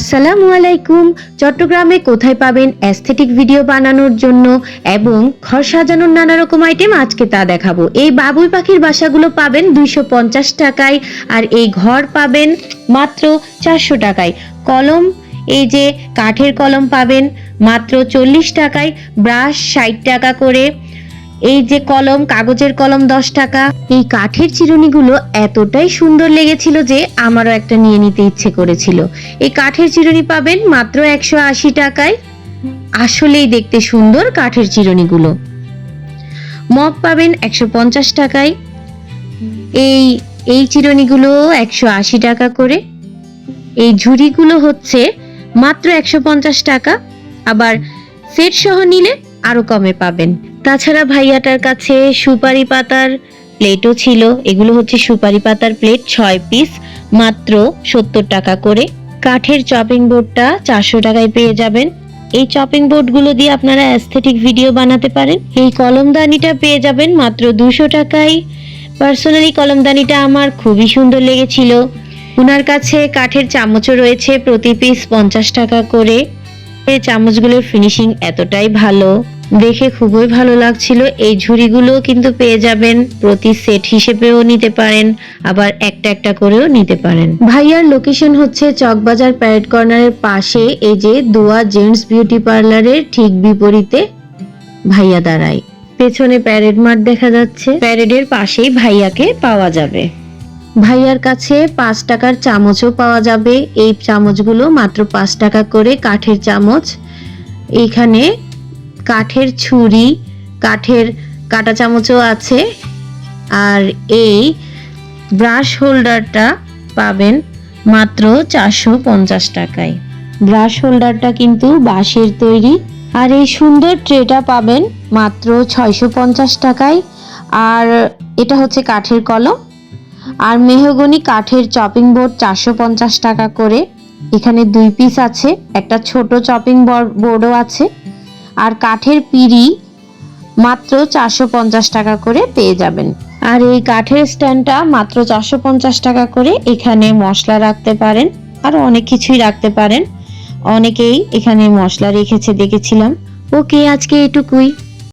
আসসালামু আলাইকুম। চট্টগ্রামে কোথায় পাবেন অ্যাস্থেটিক ভিডিও বানানোর জন্য এবং ঘর সাজানোর নানা রকম আইটেম আজকে তা দেখাবো। এই বাবুই পাখির বাসাগুলো পাবেন দুইশো পঞ্চাশ টাকায় আর এই ঘর পাবেন মাত্র চারশো টাকায়। কলম, এই যে কাঠের কলম পাবেন মাত্র চল্লিশ টাকায়। ব্রাশ ষাট টাকা করে। এই যে কলম, কাগজের কলম দশ টাকা, এই কাঠের চিরুনিগুলো এতটাই সুন্দর লেগেছিল যে আমারও একটা নিয়ে নিতে ইচ্ছে করেছিল। এই কাঠের চিরুনি পাবেন মাত্র একশো আশি টাকায়। আসলেই দেখতে সুন্দর কাঠের চিরুনিগুলো। মগ পাবেন একশো পঞ্চাশ টাকায়। এই এই চিরুনিগুলো একশো আশি টাকা করে। এই ঝুড়িগুলো হচ্ছে মাত্র একশো পঞ্চাশ টাকা। আবার সেট সহ নিলে আরও কমে পাবেন। তাছাড়া ভাইয়াটার কাছে সুপারি পাতার প্লেটও ছিল। এগুলো হচ্ছে সুপারি পাতার প্লেট ছয় পিস মাত্র সত্তর টাকা করে। কাঠের চপিং বোর্ডটা চারশো টাকায় পেয়ে যাবেন। এই চপিং বোর্ডগুলো দিয়ে আপনারা অ্যাস্থেটিক ভিডিও বানাতে পারেন। এই কলমদানিটা পেয়ে যাবেন মাত্র দুশো টাকায়। পার্সোনালি কলমদানিটা আমার খুবই সুন্দর লেগেছিল। ওনার কাছে কাঠের চামচও রয়েছে, প্রতি পিস পঞ্চাশ টাকা করে। চামচগুলোর ফিনিশিং এতটাই ভালো। দেখে খুবই ভালো লাগছিল। এই ঝুড়িগুলো কিন্তু পেয়ে যাবেন। প্রতি সেট হিসেবেও নিতে পারেন আবার একটা একটা করেও নিতে পারেন। ভাইয়ার লোকেশন হচ্ছে চকবাজার প্যারেড কর্নারের পাশে এই যে দোয়া জেন্টস বিউটি পার্লারের ঠিক বিপরীতে ভাইয়া দাঁড়ায়। পেছনে প্যারেড মাঠ দেখা যাচ্ছে। প্যারেডের পাশেই ভাইয়াকে পাওয়া যাবে। ভাইয়ার কাছে পাঁচ টাকার চামচও পাওয়া যাবে। এই চামচগুলো মাত্র পাঁচ টাকা করে কাঠের চামচ। এইখানে কাঠের ছুরি, কাঠের কাটা চামচও আছে। আর এই ব্রাশ হোল্ডারটা পাবেন মাত্র চারশো পঞ্চাশ টাকায়। ব্রাশ হোল্ডারটা কিন্তু বাঁশের তৈরি। আর এই সুন্দর ট্রেটা পাবেন মাত্র ছয়শো পঞ্চাশ টাকায়। আর এটা হচ্ছে কাঠের কলম। আর মেহগনি কাঠের চপিং বোর্ড চারশো পঞ্চাশ টাকা করে। এখানে দুই পিস আছে, একটা ছোট চপিং বোর্ডও আছে। আর কাঠের পিড়ি মাত্র চারশো পঞ্চাশ টাকা করে পেয়ে যাবেন। আর এই কাঠের স্ট্যান্ডটা মাত্র চারশো পঞ্চাশ টাকা করে এখানে মশলা রাখতে পারেন, আর অনেক কিছুই রাখতে পারেন। অনেকেই এখানে মশলা রেখেছে দেখেছিলাম। ওকে, আজকে এটুকুই।